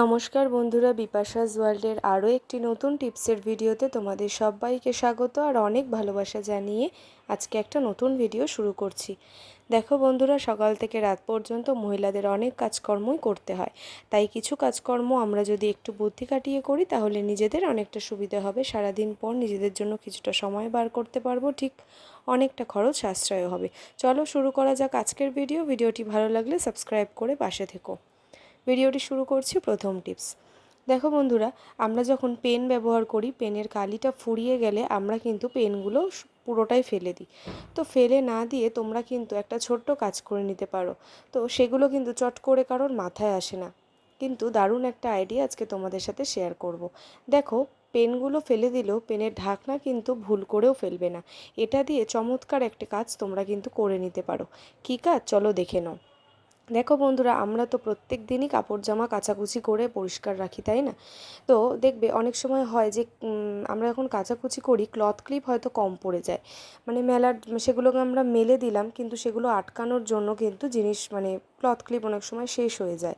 নমস্কার বন্ধুরা বিপাশাস ওয়ার্ল্ডের আরও একটি নতুন টিপসের ভিডিওতে তোমাদের সবাইকে স্বাগত আর অনেক ভালোবাসা জানিয়ে আজকে একটা নতুন ভিডিও শুরু করছি। দেখো বন্ধুরা, সকাল থেকে রাত পর্যন্ত মহিলাদের অনেক কাজকর্মই করতে হয়। তাই কিছু কাজকর্ম আমরা যদি একটু বুদ্ধি কাটিয়ে করি, তাহলে নিজেদের অনেকটা সুবিধা হবে। সারাদিন পর নিজেদের জন্য কিছুটা সময় বার করতে পারব, ঠিক অনেকটা খরচ সাশ্রয় হবে। চলো শুরু করা যাক আজকের ভিডিও। ভিডিওটি ভালো লাগলে সাবস্ক্রাইব করে পাশে থেকো। ভিডিওটি শুরু করছি প্রথম টিপস। দেখো বন্ধুরা, আমরা যখন পেন ব্যবহার করি, পেনের কালিটা ফুরিয়ে গেলে আমরা কিন্তু পেনগুলো পুরোটাই ফেলে দিই। তো ফেলে না দিয়ে তোমরা কিন্তু একটা ছোট্ট কাজ করে নিতে পারো। তো সেগুলো কিন্তু চট করে কারোর মাথায় আসে না। কিন্তু দারুণ একটা আইডিয়া আজকে তোমাদের সাথে শেয়ার করব। দেখো, পেনগুলো ফেলে দিলেও পেনের ঢাকনা কিন্তু ভুল করেও ফেলবে না। এটা দিয়ে চমৎকার একটা কাজ তোমরা কিন্তু করে নিতে পারো। কী কাজ? চলো দেখে নাও। দেখো বন্ধুরা, আমরা তো প্রত্যেক দিনই কাপড় জামা কাচাকুচি করে পরিষ্কার রাখি, তাই না? তো দেখবে অনেক সময় হয় যে আমরা এখন কাচাকুচি করি ক্লথ ক্লিপ হয়তো কম পড়ে যায়। মানে মেলার, সেগুলোকে আমরা মেলে দিলাম, কিন্তু সেগুলো আটকানোর জন্য কিন্তু জিনিস মানে ক্লথ ক্লিপ অনেক সময় শেষ হয়ে যায়।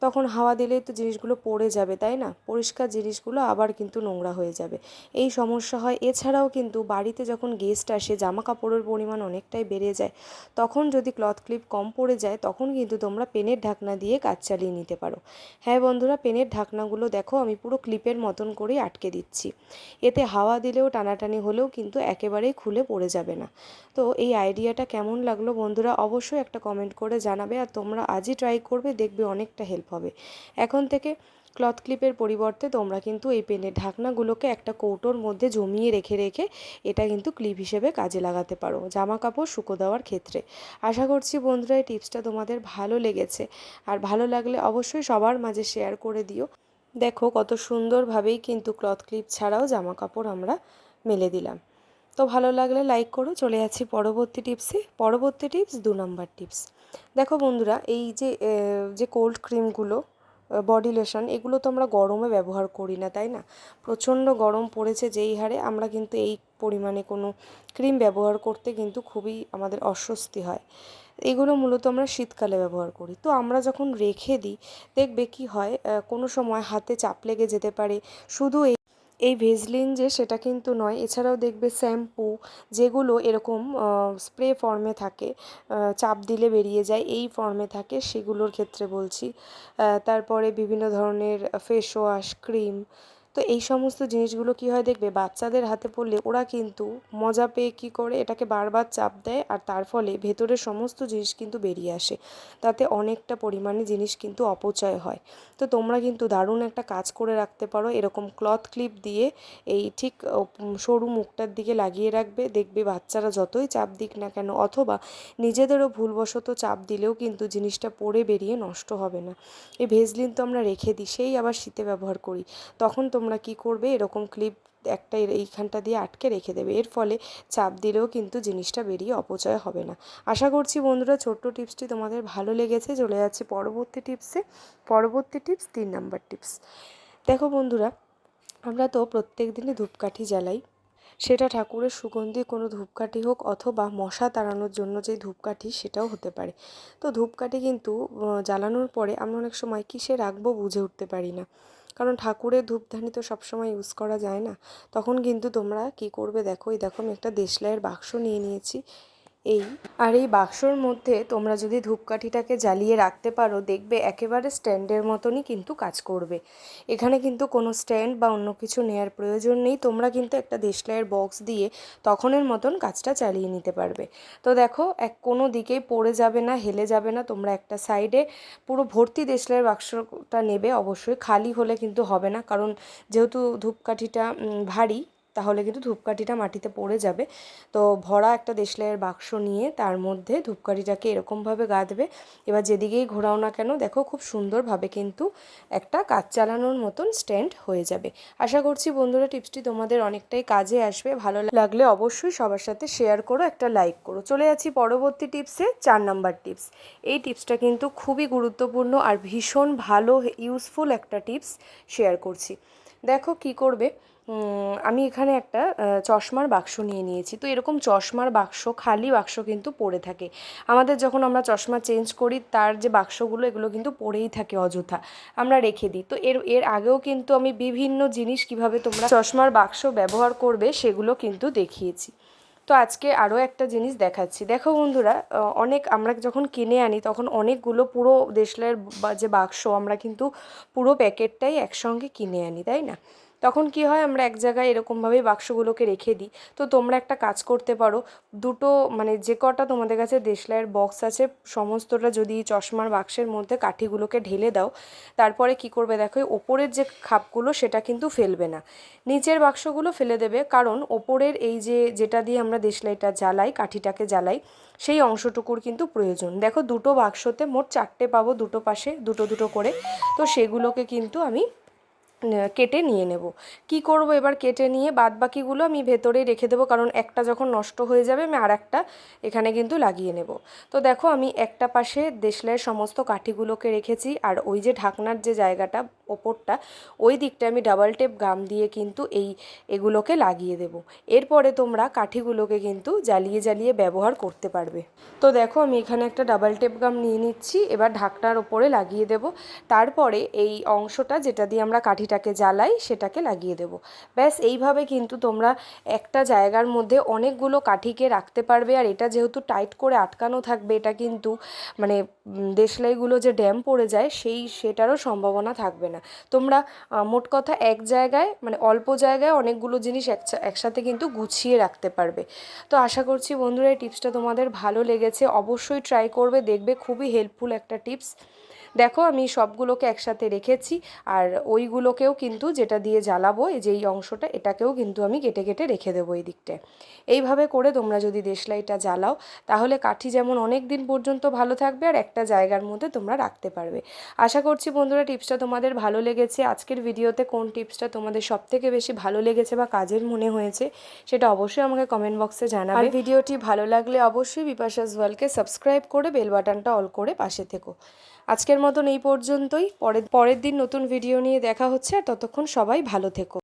তখন হাওয়া দিলেই তো জিনিসগুলো পড়ে যাবে, তাই না? পরিষ্কার জিনিসগুলো আবার কিন্তু নোংরা হয়ে যাবে। এই সমস্যা হয়। এছাড়াও কিন্তু বাড়িতে যখন গেস্ট আসে জামা কাপড়ের পরিমাণ অনেকটাই বেড়ে যায়। তখন যদি ক্লথ ক্লিপ কম পড়ে যায়, তখন কিন্তু তোমরা পেনের ঢাকনা দিয়ে কাজ চালিয়ে নিতে পারো। হ্যাঁ বন্ধুরা, পেনের ঢাকনাগুলো দেখো, আমি পুরো ক্লিপের মতন করেই আটকে দিচ্ছি। এতে হাওয়া দিলেও, টানাটানি হলেও কিন্তু একেবারেই খুলে পড়ে যাবে না। তো এই আইডিয়াটা কেমন লাগল বন্ধুরা, অবশ্যই একটা কমেন্ট করে জানাবে। আর তোমরা আজই ট্রাই করবে, দেখবে অনেকটা হেল্প হবে। এখন থেকে ক্লথ ক্লিপের পরিবর্তে তোমরা কিন্তু এই পেনের ঢাকনাগুলোকে একটা কৌটোর মধ্যে জমিয়ে রেখে রেখে এটা কিন্তু ক্লিপ হিসেবে কাজে লাগাতে পারো জামা কাপড় শুকো দেওয়ার ক্ষেত্রে। আশা করছি বন্ধুরা এই টিপসটা তোমাদের ভালো লেগেছে। আর ভালো লাগলে অবশ্যই সবার মাঝে শেয়ার করে দিও। দেখো কত সুন্দরভাবেই কিন্তু ক্লথ ক্লিপ ছাড়াও জামা কাপড় আমরা মেলে দিলাম। তো ভালো লাগলে লাইক করো, চলে যাচ্ছি পরবর্তী টিপসে পরবর্তী টিপস দু নম্বর টিপস দেখো বন্ধুরা, এই যে যে কোল্ড ক্রিমগুলো বডি লোশন এগুলো তো আমরা গরমে ব্যবহার করি না, তাই না? প্রচণ্ড গরম পড়েছে যেই হারে আমরা কিন্তু এই পরিমাণে কোনো ক্রিম ব্যবহার করতে কিন্তু খুবই আমাদের অস্বস্তি হয়। এগুলো মূলত আমরা শীতকালে ব্যবহার করি। তো আমরা যখন রেখে দিই, দেখবে কি হয় কোনো সময় হাতে চাপ লেগে যেতে পারে। শুধু এই ভেজলিন যে, সেটা কিন্তু নয়। এছাড়াও দেখবে শ্যাম্পু যেগুলো এরকম স্প্রে ফর্মে থাকে চাপ দিলে বেরিয়ে যায়, এই ফর্মে থাকে, সেগুলোর ক্ষেত্রে বলছি। তারপরে বিভিন্ন ধরনের ফেস ওয়াশ ক্রিম তো এই সমস্ত জিনিসগুলো কী হয় দেখবে? বাচ্চাদের হাতে পড়লে ওরা কিন্তু মজা পেয়ে কী করে? এটাকে বারবার চাপ দেয় আর তার ফলে ভেতরের সমস্ত জিনিস কিন্তু বেরিয়ে আসে। তাতে অনেকটা পরিমাণে জিনিস কিন্তু অপচয় হয়। তো তোমরা কিন্তু দারুণ একটা কাজ করে রাখতে পারো। এরকম ক্লথ ক্লিপ দিয়ে এই ঠিক সরু মুখটার দিকে লাগিয়ে রাখবে। দেখবে বাচ্চারা যতই চাপ দিক না কেন অথবা নিজেদেরও ভুলবশত চাপ দিলেও কিন্তু জিনিসটা পড়ে বেরিয়ে নষ্ট হবে না। এই ভেজলিন তো আমরা রেখে দিই, সেই আবার শীতে ব্যবহার করি। তখন তোমরা তোমরা কি করবে? এরকম ক্লিপ একটা এইখানটা দিয়ে আটকে রেখে দেবে। এর ফলে চাপ দিলেও কিন্তু জিনিসটা বেরিয়ে অপচয় হবে না। আশা করছি বন্ধুরা ছোট্ট টিপসটি তোমাদের ভালো লেগেছে। চলে যাচ্ছে পরবর্তী টিপসে পরবর্তী টিপস তিন নাম্বার টিপস দেখো বন্ধুরা, আমরা তো প্রত্যেক দিনই ধূপকাঠি জ্বালাই। সেটা ঠাকুরের সুগন্ধি, কোনো ধূপকাঠি হোক অথবা মশা তাড়ানোর জন্য যে ধূপকাঠি, সেটাও হতে পারে। তো ধূপকাঠি কিন্তু জ্বালানোর পরে আমরা অনেক সময় কিসে রাখব বুঝে উঠতে পারি না। কারণ ঠাকুরের ধূপধানি তো সবসময় ইউজ করা যায় না। তখন কিন্তু তোমরা কি করবে? দেখো, এই দেখো, আমি একটা দেশলাইয়ের বাক্স নিয়ে নিয়েছি। এই, আর এই বাক্সর মধ্যে তোমরা যদি ধূপকাঠিটাকে জ্বালিয়ে রাখতে পারো, দেখবে একেবারে স্ট্যান্ডের মতনই কিন্তু কাজ করবে। এখানে কিন্তু কোনো স্ট্যান্ড বা অন্য কিছু নেওয়ার প্রয়োজন নেই, তোমরা কিন্তু একটা দেশলাইয়ের বক্স দিয়ে তখনের মতন কাজটা চালিয়ে নিতে পারবে। তো দেখো, এক কোনো দিকেই পড়ে যাবে না, হেলে যাবে না, তোমরা একটা সাইডে পুরো ভর্তি দেশলাইয়ের বাক্সটা নেবে, অবশ্যই খালি হলে কিন্তু হবে না, কারণ যেহেতু ধূপকাঠিটা ভারী তাহলে কিন্তু ধূপকাঠিটা মাটিতে পড়ে যাবে। তো ভরা একটা দেশলাইয়ের বাক্স নিয়ে তার মধ্যে ধূপকাঠিটাকে এরকমভাবে গাঁথবে এবার যেদিকেই ঘোরাও না কেন, দেখো খুব সুন্দরভাবে কিন্তু একটা কাজ চালানোর মতন স্ট্যান্ড হয়ে যাবে। আশা করছি বন্ধুরা টিপসটি তোমাদের অনেকটাই কাজে আসবে। ভালো লাগলে অবশ্যই সবার সাথে শেয়ার করো, একটা লাইক করো। চলে যাচ্ছি পরবর্তী টিপসে, চার নাম্বার টিপস। এই টিপসটা কিন্তু খুবই গুরুত্বপূর্ণ আর ভীষণ ভালো ইউজফুল একটা টিপস শেয়ার করছি। দেখো কি করবে? আমি এখানে একটা চশমার বাক্স নিয়ে নিয়েছি। তো এরকম চশমার বাক্স, খালি বাক্স কিন্তু পড়ে থাকে। আমাদের যখন আমরা চশমা চেঞ্জ করি, তার যে বাক্সগুলো, এগুলো কিন্তু পড়েই থাকে অযথা। আমরা রেখে দিই। তো এর এর আগেও কিন্তু আমি বিভিন্ন জিনিস কীভাবে তোমরা চশমার বাক্স ব্যবহার করবে, সেগুলো কিন্তু দেখিয়েছি। তো আজকে আরও একটা জিনিস দেখাচ্ছি। দেখো বন্ধুরা অনেক আমরা যখন কিনে আনি তখন অনেকগুলো পুরো দেশলাইয়ের যে বাক্স আমরা কিন্তু পুরো প্যাকেটটাই একসঙ্গে কিনে আনি, তাই না? তখন কি হয়, আমরা এক জায়গায় এরকমভাবেই বাক্সগুলোকে রেখে দিই। তো তোমরা একটা কাজ করতে পারো, দুটো মানে যে কটা তোমাদের কাছে দেশলাইয়ের বক্স আছে, সমস্তটা যদি চশমার বাক্সের মধ্যে কাঠিগুলোকে ঢেলে দাও, তারপরে কি করবে দেখো ওপরের যে খাপগুলো সেটা কিন্তু ফেলবে না। নিচের বাক্সগুলো ফেলে দেবে, কারণ ওপরের এই যে যেটা দিয়ে আমরা দেশলাইটা জ্বালাই, কাঠিটাকে জ্বালাই, সেই অংশটুকুর কিন্তু প্রয়োজন। দেখো দুটো বাক্সতে মোট চারটে পাবো দুটো পাশে, দুটো দুটো করে। তো সেগুলোকে কিন্তু আমি কেটে নিয়ে নেব। কি করব এবার কেটে নিয়ে বাদ বাকিগুলো আমি ভেতরেই রেখে দেবো, কারণ একটা যখন নষ্ট হয়ে যাবে আমি আর একটা এখানে কিন্তু লাগিয়ে নেব। তো দেখো আমি একটা পাশে দেশলাইয়ের সমস্ত কাঠিগুলোকে রেখেছি, আর ওই যে ঢাকনার যে জায়গাটা ওপরটা, ওই দিকটা আমি ডাবল টেপ গাম দিয়ে কিন্তু এই এগুলোকে লাগিয়ে দেব। এরপরে তোমরা কাঠিগুলোকে কিন্তু জ্বালিয়ে জ্বালিয়ে ব্যবহার করতে পারবে। তো দেখো আমি এখানে একটা ডাবল টেপ গাম নিয়ে নিচ্ছি, এবার ঢাকনার ওপরে লাগিয়ে দেব। তারপরে এই অংশটা যেটা দিয়ে আমরা কাঠিটাকে জ্বালাই সেটাকে লাগিয়ে দেব। ব্যাস, এইভাবে কিন্তু তোমরা একটা জায়গার মধ্যে অনেকগুলো কাঠিকে রাখতে পারবে। আর এটা যেহেতু টাইট করে আটকানো থাকবে, এটা কিন্তু মানে দেশলাইগুলো যে ড্যাম পড়ে যায়, সেই, সেটারও সম্ভাবনা থাকবে না। তোমরা মোট কথা এক জায়গায় মানে অল্প জায়গায় অনেকগুলো জিনিস একসা- একসাথে কিন্তু গুছিয়ে রাখতে পারবে। তো আশা করছি বন্ধুরা, এই টিপসটা তোমাদের ভালো লেগেছে। অবশ্যই ট্রাই করবে, দেখবে খুবই হেল্পফুল একটা টিপস দেখো, আমি সবগুলোকে একসাথে রেখেছি, আর ওইগুলোকেও কিন্তু যেটা দিয়ে জ্বালাবো, এই যে এই অংশটা, এটাকেও কিন্তু আমি কেটে কেটে রেখে দেবো এই দিকটায়। এইভাবে করে তোমরা যদি দেশলাইটা জ্বালাও, তাহলে কাঠি যেমন অনেক দিন পর্যন্ত ভালো থাকবে, আর একটা জায়গার মধ্যে তোমরা রাখতে পারবে। আশা করছি বন্ধুরা, টিপসটা তোমাদের ভালো লেগেছে। আজকের ভিডিওতে কোন টিপসটা তোমাদের সব থেকে বেশি ভালো লেগেছে বা কাজের মনে হয়েছে, সেটা অবশ্যই আমাকে কমেন্ট বক্সে জানাবে। ভিডিওটি ভালো লাগলে অবশ্যই বিপাশা জুয়ালকে সাবস্ক্রাইব করে বেল বাটনটা অল করে পাশে থেকো। আজকের মতন এই পর্যন্তই। পরের পরের দিন নতুন ভিডিও নিয়ে দেখা হচ্ছে। আর ততক্ষণ সবাই ভালো থেকো।